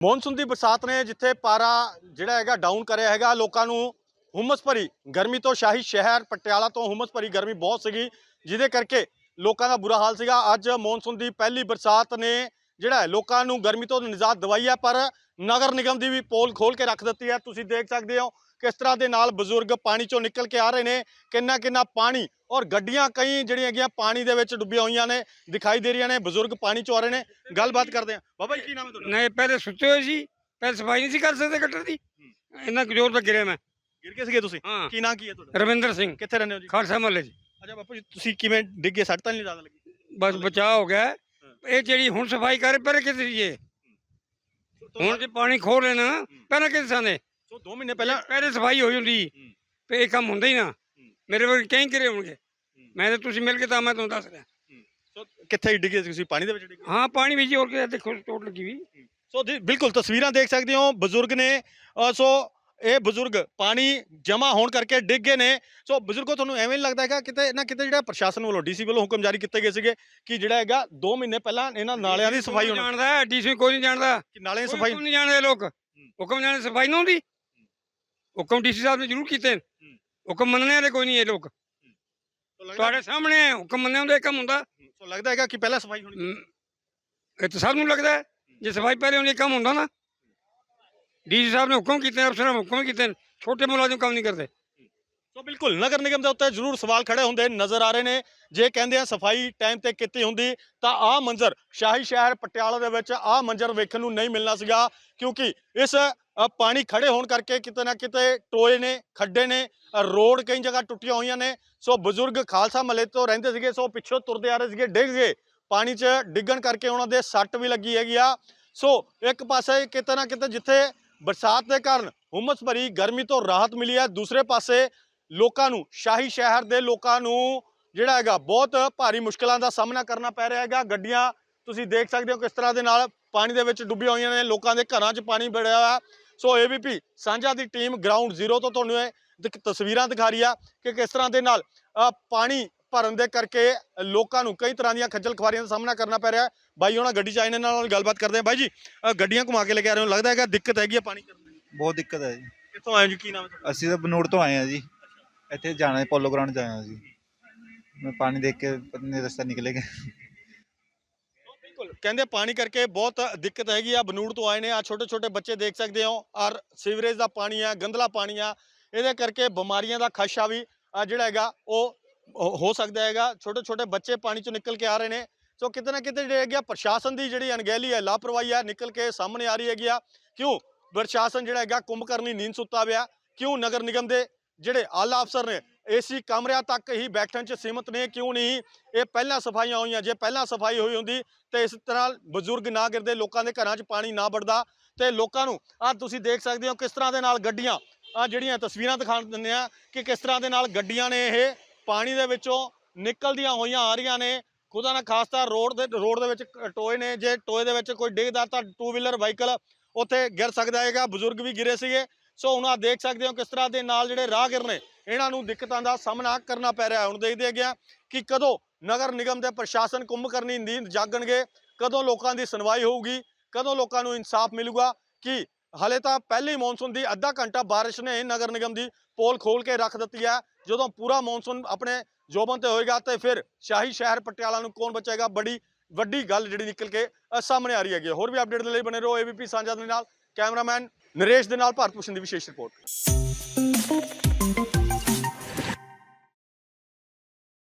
Monsoon ਦੀ ਬਰਸਾਤ ਨੇ ਜਿੱਥੇ ਪਾਰਾ ਜਿਹੜਾ ਹੈਗਾ ਡਾਊਨ ਕਰਿਆ ਹੈਗਾ, ਲੋਕਾਂ ਨੂੰ ਹੁਮਸ ਭਰੀ ਗਰਮੀ ਤੋਂ ਸ਼ਾਹੀ ਸ਼ਹਿਰ ਪਟਿਆਲਾ ਤੋਂ ਹੁਮਸ ਭਰੀ ਗਰਮੀ ਬਹੁਤ ਸੀਗੀ, ਜਿਹਦੇ ਕਰਕੇ ਲੋਕਾਂ ਦਾ ਬੁਰਾ ਹਾਲ ਸੀਗਾ। ਅੱਜ ਮੌਨਸੂਨ ਦੀ ਪਹਿਲੀ ਬਰਸਾਤ ਨੇ ਜਿਹੜਾ ਲੋਕਾਂ ਨੂੰ ਗਰਮੀ ਤੋਂ ਨਿਜਾਤ ਦਵਾਈ ਹੈ, ਪਰ ਨਗਰ ਨਿਗਮ ਦੀ ਵੀ ਪੋਲ ਖੋਲ ਕੇ ਰੱਖ ਦਿੱਤੀ ਹੈ। ਤੁਸੀਂ ਦੇਖ ਸਕਦੇ ਹੋ ਕਿਸ ਤਰ੍ਹਾਂ ਦੇ ਨਾਲ ਬਜ਼ੁਰਗ ਪਾਣੀ ਚੋਂ ਨਿਕਲ ਕੇ ਆ ਰਹੇ ਨੇ ਕਿੰਨਾ ਕਿੰਨਾ ਪਾਣੀ ਔਰ ਗੱਡੀਆਂ ਕਈ ਜਿਹੜੀਆਂ ਹੈਗੀਆਂ ਪਾਣੀ ਦੇ ਵਿੱਚ ਡੁੱਬੀਆਂ ਹੋਈਆਂ ਨੇ ਦਿਖਾਈ ਦੇ ਰਹੀਆਂ ਨੇ ਬਜ਼ੁਰਗ ਪਾਣੀ ਚੋਂ ਆ ਰਹੇ ਨੇ। ਗੱਲਬਾਤ ਕਰਦੇ ਆ ਬਾਬਾ ਜੀ ਕੀ ਨਾਮ ਹੈ ਤੁਹਾਡਾ? ਨਹੀਂ ਪਹਿਲੇ ਸੁੱਤੇ ਹੋਏ ਸੀ ਪਹਿਲੇ ਸਫ਼ਾਈ ਨਹੀਂ ਸੀ ਕਰ ਸਕਦੇ ਗੱਟਰ ਦੀ। ਇੰਨਾ ਕੁ ਜ਼ੋਰ ਤਾਂ ਗਿਰਿਆ ਮੈਂ। ਗਿਰ ਕੇ ਸੀਗੇ ਤੁਸੀਂ? ਕੀ ਨਾਂ ਕੀ ਹੈ ਤੁਹਾਡਾ? ਰਵਿੰਦਰ ਸਿੰਘ। ਕਿੱਥੇ ਰਹਿੰਦੇ ਹੋ ਜੀ? ਖਾਲਸਾ ਮਹੱਲੇ 'ਚ। ਅੱਛਾ ਬਾਪੂ ਜੀ ਤੁਸੀਂ ਕਿਵੇਂ ਡਿੱਗੇ? ਸੱਟ ਤਾਂ ਨਹੀਂ ਜ਼ਿਆਦਾ ਲੱਗੀ? ਬਸ ਬਚਾਅ ਹੋ ਗਿਆ। ਇਹ ਜਿਹੜੀ ਹੁਣ ਸਫ਼ਾਈ ਕਰੇ ਪਹਿਲੇ ਕਿਤੇ ਸੀ ਇਹ ਹੁਣ ਜੇ ਪਾਣੀ ਖੋਲ ਲੈਣਾ ਪਹਿਲਾਂ ਕਿਤੇ ਸਾਨੇ ਸੋ 2 ਮਹੀਨੇ ਪਹਿਲਾਂ ਪਹਿਲੇ ਸਫ਼ਾਈ ਹੋਈ ਹੁੰਦੀ। ਤੇ ਇਹ ਕੰਮ ਹੁੰਦਾ ਹੀ ਨਾ। ਮੇਰੇ ਵਰਗੇ ਕਈ ਕਰੇ ਹੋਣਗੇ। ਮੈਂ ਤਾਂ ਤੁਸੀਂ ਮਿਲ ਕੇ ਤਾਂ ਮੈਂ ਤੁਹਾਨੂੰ ਦੱਸ ਰਿਹਾ। ਸੋ ਕਿੱਥੇ ਡਿੱਗੇ ਤੁਸੀਂ? ਪਾਣੀ ਦੇ ਵਿੱਚ ਡਿੱਗੇ? ਹਾਂ ਪਾਣੀ ਵਿੱਚ ਹੋਰ ਕੇ ਦੇਖੋ ਚੋਟ ਲੱਗੀ ਵੀ। ਸੋ ਜੀ ਬਿਲਕੁਲ ਤਸਵੀਰਾਂ ਦੇਖ ਸਕਦੇ ਹੋ ਬਜ਼ੁਰਗ ਨੇ ਅ, ਸੋ ਇਹ ਬਜ਼ੁਰਗ ਪਾਣੀ ਜਮਾ ਹੋਣ ਕਰਕੇ ਡਿੱਗ ਗਏ ਨੇ। ਸੋ ਬਜ਼ੁਰਗੋ ਤੁਹਾਨੂੰ ਐਵੇਂ ਨਹੀਂ ਲੱਗਦਾ ਹੈਗਾ ਕਿਤੇ ਨਾ ਕਿਤੇ ਜਿਹੜਾ ਪ੍ਰਸ਼ਾਸਨ ਵੱਲੋਂ ਡੀਸੀ ਵੱਲੋਂ ਹੁਕਮ ਜਾਰੀ ਕੀਤੇ ਗਏ ਸੀਗੇ ਕਿ ਜਿਹੜਾ ਹੈਗਾ 2 ਮਹੀਨੇ ਪਹਿਲਾਂ ਇਹਨਾਂ ਨਾਲਿਆਂ ਦੀ ਸਫ਼ਾਈ ਹੋਣੀ ਜਾਣਦਾ ਡੀਸੀ ਕੋਈ ਨਹੀਂ ਜਾਣਦਾ। ਕਿ ਨਾਲਿਆਂ ਦੀ ਸਫ਼ਾਈ ਹੁਕਮ ਨਹੀਂ ਜਾਣਦੇ ਲੋਕ। ਹੁਕਮ ਜਾਣੇ ਸਫ਼ਾਈ ਨਾ ਹੁੰਦੀ। ਹੁਕਮ ਡੀਸੀ ਸਾਹਿਬ ਨੇ ਜ਼ਰੂਰ ਕੀਤੇ। ਨੇ। ਹੁਕਮ ਮੰਨਣੇ ਵਾਲੇ ਕੋਈ ਨਹੀਂ ਇਹ ਲੋਕ। ਸੋ ਲੱਗਦਾ ਤੁਹਾਡੇ ਸਾਹਮਣੇ ਹੈ, ਹੁਕਮ ਮੰਨਿਆ ਹੁੰਦਾ ਇਹ ਕੰਮ ਹੁੰਦਾ। ਸੋ ਲੱਗਦਾ ਹੈਗਾ ਕਿ ਪਹਿਲਾਂ ਸਫ਼ਾਈ ਹੋਣੀ ਹਮ, ਇਹ ਤਾਂ ਸਭ ਨੂੰ ਲੱਗਦਾ ਹੈ। ਜੇ ਸਫ਼ਾਈ ਪਹਿਲੇ ਹੁੰਦੀ ਕੰਮ ਹੁੰਦਾ ਨਾ। ਡੀਸੀ ਸਾਹਿਬ ਨੇ ਹੁਕਮ ਕੀਤੇ ਨੇ, ਅਫਸਰਾਂ ਨੇ ਹੁਕਮ ਕੀਤੇ ਨੇ, ਛੋਟੇ ਮੁਲਾਜ਼ਮ ਕੰਮ ਨਹੀਂ ਕਰਦੇ। ਸੋ ਬਿਲਕੁਲ, ਨਗਰ ਨਿਗਮ ਦੇ ਉੱਤੇ ਜ਼ਰੂਰ ਸਵਾਲ ਖੜੇ ਹੁੰਦੇ ਨਜ਼ਰ ਆ ਰਹੇ ਨੇ। ਜੇ ਕਹਿੰਦੇ ਆ ਸਫ਼ਾਈ ਟਾਈਮ ਤੇ ਕੀਤੀ ਹੁੰਦੀ, ਤਾਂ ਆਹ ਮੰਜ਼ਰ ਸ਼ਾਹੀ ਸ਼ਹਿਰ ਪਟਿਆਲਾ ਦੇ ਵਿੱਚ ਆਹ ਮੰਜ਼ਰ ਵੇਖਣ ਨੂੰ ਨਹੀਂ ਮਿਲਣਾ ਸੀਗਾ, ਕਿਉਂਕਿ ਇਸ ਪਾਣੀ ਖੜੇ ਹੋਣ ਕਰਕੇ ਕਿਤੇ ਨਾ ਕਿਤੇ ਟੋਏ ਨੇ, ਖੱਡੇ ਨੇ ਰੋਡ ਕਈ ਜਗ੍ਹਾ ਟੁੱਟੀਆਂ ਹੋਈਆਂ ਨੇ। ਸੋ ਬਜ਼ੁਰਗ ਖਾਲਸਾ ਮਹੱਲੇ ਤੋਂ ਰਹਿੰਦੇ ਸੀਗੇ, ਸੋ ਪਿੱਛੋਂ ਤੁਰਦੇ ਆ ਰਹੇ ਸੀਗੇ, ਡਿੱਗ ਗਏ। ਪਾਣੀ 'ਚ ਡਿੱਗਣ ਕਰਕੇ ਉਹਨਾਂ ਦੇ ਸੱਟ ਵੀ ਲੱਗੀ ਹੈਗੀ ਆ। ਸੋ ਇੱਕ ਪਾਸੇ ਕਿਤੇ ਨਾ ਕਿਤੇ ਜਿੱਥੇ ਬਰਸਾਤ ਦੇ ਕਾਰਨ ਹੁਮਸ ਭਰੀ ਗਰਮੀ ਤੋਂ ਰਾਹਤ ਮਿਲੀ ਹੈ, ਦੂਸਰੇ ਪਾਸੇ ਲੋਕਾਂ ਨੂੰ ਸ਼ਾਹੀ ਸ਼ਹਿਰ ਦੇ ਲੋਕਾਂ ਨੂੰ ਜਿਹੜਾ ਹੈਗਾ ਬਹੁਤ ਭਾਰੀ ਮੁਸ਼ਕਲਾਂ ਦਾ ਸਾਹਮਣਾ ਕਰਨਾ ਪੈ ਰਿਹਾ ਹੈਗਾ। ਗੱਡੀਆਂ ਤੁਸੀਂ ਦੇਖ ਸਕਦੇ ਹੋ ਕਿਸ ਤਰ੍ਹਾਂ ਦੇ ਨਾਲ ਪਾਣੀ ਦੇ ਵਿੱਚ ਡੁੱਬੀਆਂ ਹੋਈਆਂ ਨੇ ਲੋਕਾਂ ਦੇ ਘਰਾਂ 'ਚ ਪਾਣੀ ਵੜਿਆ ਹੋਇਆ। ਸੋ ਏਬੀਪੀ ਸਾਂਝਾ ਦੀ ਟੀਮ ਗਰਾਊਂਡ ਜ਼ੀਰੋ ਤੋਂ ਤੁਹਾਨੂੰ ਇਹ ਤਸਵੀਰਾਂ ਦਿਖਾ ਰਹੀ ਆ ਕਿ ਕਿਸ ਤਰ੍ਹਾਂ ਦੇ ਨਾਲ ਪਾਣੀ ਭਰਨ ਦੇ ਕਰਕੇ ਲੋਕਾਂ ਨੂੰ ਕਈ ਤਰ੍ਹਾਂ ਦੀਆਂ ਖੱਜਲ ਖਵਾਰੀਆਂ ਦਾ ਸਾਹਮਣਾ ਕਰਨਾ ਪੈ ਰਿਹਾ। ਬਾਈ ਉਹਨਾਂ ਗੱਡੀ 'ਚ ਆਏ ਨੇ ਨਾਲ ਗੱਲਬਾਤ ਕਰਦੇ ਆ ਬਾਈ ਜੀ ਗੱਡੀਆਂ ਘੁਮਾ ਕੇ ਲੈ ਕੇ ਆ ਰਹੇ ਹੋ। ਲੱਗਦਾ ਹੈਗਾ ਦਿੱਕਤ ਹੈਗੀ ਆ ਪਾਣੀ ਕਰਨ ਦੀ। ਬਹੁਤ ਦਿੱਕਤ ਹੈ ਜੀ। ਕਿੱਥੋਂ ਆਏ ਜੀ? ਕੀ ਨਾਮ ਹੈ ਅਸੀਂ ਤਾਂ ਬਨੂੜ ਤੋਂ ਆਏ ਆ ਜੀ। ਇੱਥੇ ਜਾਣਾ ਪੋਲੋ ਗਰਾਊਂਡ ਜਾਣਾ ਜੀ। ਮੈਂ ਪਾਣੀ ਦੇਖ ਕੇ ਪਤਾ ਨਹੀਂ ਰਸਤਾ ਨਿਕਲੇਗਾ ਬਿਲਕੁਲ। ਕਹਿੰਦੇ ਪਾਣੀ ਕਰਕੇ ਬਹੁਤ ਦਿੱਕਤ ਹੈਗੀ ਆ, ਬਨੂੜ ਤੋਂ ਆਏ ਨੇ। ਆ ਛੋਟੇ ਛੋਟੇ ਬੱਚੇ ਦੇਖ ਸਕਦੇ ਹੋ ਔਰ ਸੀਵਰੇਜ ਦਾ ਪਾਣੀ ਆ ਗੰਦਲਾ ਪਾਣੀ ਆ। ਇਹਦੇ ਕਰਕੇ ਬਿਮਾਰੀਆਂ ਦਾ ਖਦਸ਼ਾ ਵੀ ਆ ਜਿਹੜਾ ਹੈਗਾ, ਉਹ ਹੋ- ਸਕਦਾ ਹੈਗਾ। ਛੋਟੇ ਛੋਟੇ ਬੱਚੇ ਪਾਣੀ ਚੋਂ ਨਿਕਲ ਕੇ ਆ ਰਹੇ ਨੇ। ਸੋ ਕਿਤੇ ਨਾ ਕਿਤੇ ਜਿਹੜੇ ਹੈਗੇ ਆ, ਪ੍ਰਸ਼ਾਸਨ ਦੀ ਜਿਹੜੀ ਅਣਗਹਿਲੀ ਹੈ, ਲਾਪਰਵਾਹੀ ਹੈ ਨਿਕਲ ਕੇ ਸਾਹਮਣੇ ਆ ਰਹੀ ਹੈਗੀ ਆ। ਕਿਉਂ? ਪ੍ਰਸ਼ਾਸਨ ਜਿਹੜਾ ਹੈਗਾ, ਕੁੰਭਕਰਨੀ ਨੀਂਦ ਸੁੱਤਾ ਪਿਆ। ਕਿਉਂ? ਨਗਰ ਨਿਗਮ ਦੇ ਜਿਹੜੇ ਆਲਾ ਅਫਸਰ ਨੇ, ਏਸੀ ਕਮਰਿਆਂ ਤੱਕ ਹੀ ਬੈਠਣ 'ਚ ਸੀਮਤ ਨੇ, ਕਿਉਂ ਨਹੀਂ? ਇਹ ਪਹਿਲਾਂ ਸਫਾਈਆਂ ਹੋਈਆਂ, ਜੇ ਪਹਿਲਾਂ ਸਫ਼ਾਈ ਹੋਈ ਹੁੰਦੀ ਤੇ ਇਸ ਤਰ੍ਹਾਂ ਬਜ਼ੁਰਗ ਨਾ ਗਿਰਦੇ, ਲੋਕਾਂ ਦੇ ਘਰਾਂ 'ਚ ਪਾਣੀ ਨਾ ਵੜਦਾ ਤੇ ਲੋਕਾਂ ਨੂੰ ਆ ਤੁਸੀਂ ਦੇਖ ਸਕਦੇ ਹੋ ਕਿਸ ਤਰ੍ਹਾਂ ਦੇ ਨਾਲ ਗੱਡੀਆਂ ਆ ਜਿਹੜੀਆਂ ਤਸਵੀਰਾਂ ਦਿਖਾ ਦਿੰਦੇ ਆ ਕਿ ਕਿਸ ਤਰ੍ਹਾਂ ਦੇ ਨਾਲ ਗੱਡੀਆਂ ਨੇ ਇਹ ਪਾਣੀ ਦੇ ਵਿੱਚੋਂ ਨਿਕਲਦੀਆਂ ਹੋਈਆਂ ਆ ਰਹੀਆਂ ਨੇ। ਖੁਦਾ ਨਾ ਖਾਸਤਾ ਰੋਡ ਦੇ ਰੋਡ ਦੇ ਵਿੱਚ ਟੋਏ ਨੇ, ਜੇ ਟੋਏ ਦੇ ਵਿੱਚ ਕੋਈ ਡਿੱਗਦਾ ਤਾਂ ਟੂ ਵੀਲਰ ਵਾਹੀਕਲ ਉੱਥੇ ਗਿਰ ਸਕਦਾ ਹੈਗਾ, ਬਜ਼ੁਰਗ ਵੀ ਗਿਰੇ ਸੀਗੇ। ਸੋ ਹੁਣ ਆ ਦੇਖ ਸਕਦੇ ਹੋ ਕਿਸ ਤਰ੍ਹਾਂ ਦੇ ਨਾਲ ਜਿਹੜੇ ਰਾਹਗੀਰ ਨੇ, ਇਹਨਾਂ ਨੂੰ ਦਿੱਕਤਾਂ ਦਾ ਸਾਹਮਣਾ ਕਰਨਾ ਪੈ ਰਿਹਾ ਹੁਣ ਦੇਖਦੇ ਹੈਗੇ ਆ ਕਿ ਕਦੋਂ ਨਗਰ ਨਿਗਮ ਦੇ ਪ੍ਰਸ਼ਾਸਨ ਕੁੰਭ ਕਰਨੀ ਨੀਂਦ ਜਾਗਣਗੇ, ਕਦੋਂ ਲੋਕਾਂ ਦੀ ਸੁਣਵਾਈ ਹੋਊਗੀ, ਕਦੋਂ ਲੋਕਾਂ ਨੂੰ ਇਨਸਾਫ ਮਿਲੂਗਾ ਕਿ ਹਲੇ ਤਾਂ ਪਹਿਲੀ ਮੌਨਸੂਨ ਦੀ ਅੱਧਾ ਘੰਟਾ ਬਾਰਿਸ਼ ਨੇ ਨਗਰ ਨਿਗਮ ਦੀ ਪੋਲ ਖੋਲ ਕੇ ਰੱਖ ਦਿੱਤੀ ਹੈ। ਜਦੋਂ ਪੂਰਾ ਮੌਨਸੂਨ ਆਪਣੇ ਜੋਬਨ ਤੇ ਹੋਏਗਾ ਤੇ ਫਿਰ ਸ਼ਾਹੀ ਸ਼ਹਿਰ ਪਟਿਆਲਾ ਨੂੰ ਕੌਣ ਬਚਾਏਗਾ ਬੜੀ ਵੱਡੀ ਗੱਲ ਜਿਹੜੀ ਨਿਕਲ ਕੇ ਸਾਹਮਣੇ ਆ ਰਹੀ ਹੈਗੀ ਹੈ। ਹੋਰ ਵੀ ਅਪਡੇਟ ਦੇ ਲਈ ਬਣੇ ਰਹੋ ਏਬੀਪੀ ਸਾਂਝਾ ਦੇ ਨਾਲ। ਕੈਮਰਾਮੈਨ ਨਰੇਸ਼ ਦੇ ਨਾਲ ਭਾਰਤ ਭੂਸ਼ਣ ਦੀ ਵਿਸ਼ੇਸ਼ ਰਿਪੋਰਟ।